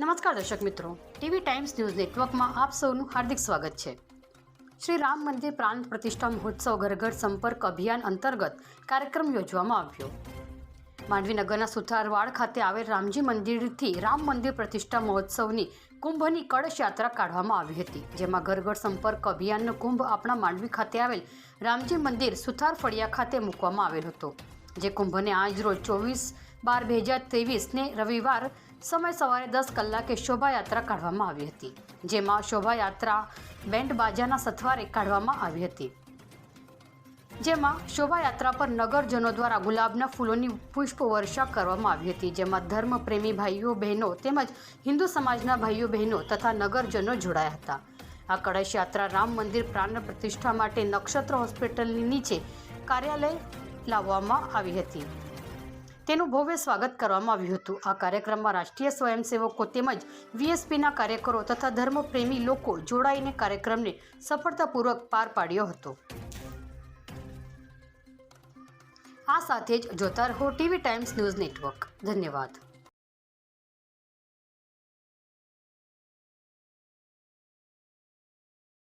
નમસ્કાર દર્શક મિત્રો. ટીવી ટાઈમ્સ ન્યૂઝ નેટવર્કમાં આપ સૌનું હાર્દિક સ્વાગત છે. શ્રી રામ મંદિર પ્રાણ પ્રતિષ્ઠા મહોત્સવ ઘર ઘર સંપર્ક અભિયાન અંતર્ગત કાર્યક્રમ યોજવામાં આવ્યો. માંડવીનગરના સુથારવાડ ખાતે આવેલ રામજી મંદિરથી રામ મંદિર પ્રતિષ્ઠા મહોત્સવની કુંભની કળશ યાત્રા કાઢવામાં આવી હતી. જેમાં ઘર ઘર સંપર્ક અભિયાનનો કુંભ આપણા માંડવી ખાતે આવેલ રામજી મંદિર સુથાર ફળિયા ખાતે મૂકવામાં આવેલ હતો. જે કુંભને આજ રોજ ચોવીસ બાર બે હજાર ત્રેવીસને રવિવાર સમય સવારે દસ કલાકે શોભાયાત્રા કાઢવામાં આવી હતી, જેમાં શોભાયાત્રા બેન્ડ બાજાના સથવારે કાઢવામાં આવી હતી. જેમાં શોભાયાત્રા પર નગરજનો દ્વારા ગુલાબના ફૂલોની પુષ્પ વર્ષા કરવામાં આવી હતી, જેમાં ધર્મપ્રેમી ભાઈઓ, બહેનો તેમજ હિન્દુ સમાજના ભાઈઓ, બહેનો તથા નગરજનો જોડાયા હતા. આ કળશ યાત્રા રામ મંદિર પ્રાણ પ્રતિષ્ઠા માટે નક્ષત્ર હોસ્પિટલની નીચે કાર્યાલય લાવવામાં આવી હતી. તેનું ભવ્ય સ્વાગત કરવામાં આવ્યું હતું. આ કાર્યક્રમમાં રાષ્ટ્રીય સ્વયંસેવકો તેમજ વીએસપીના કાર્યકરો તથા ધર્મપ્રેમી લોકો જોડાઈને કાર્યક્રમને સફળતાપૂર્વક પાર પાડ્યો હતો. આ સાથે જ જોતા રહો ટીવી ટાઈમ્સ ન્યૂઝ નેટવર્ક. ધન્યવાદ.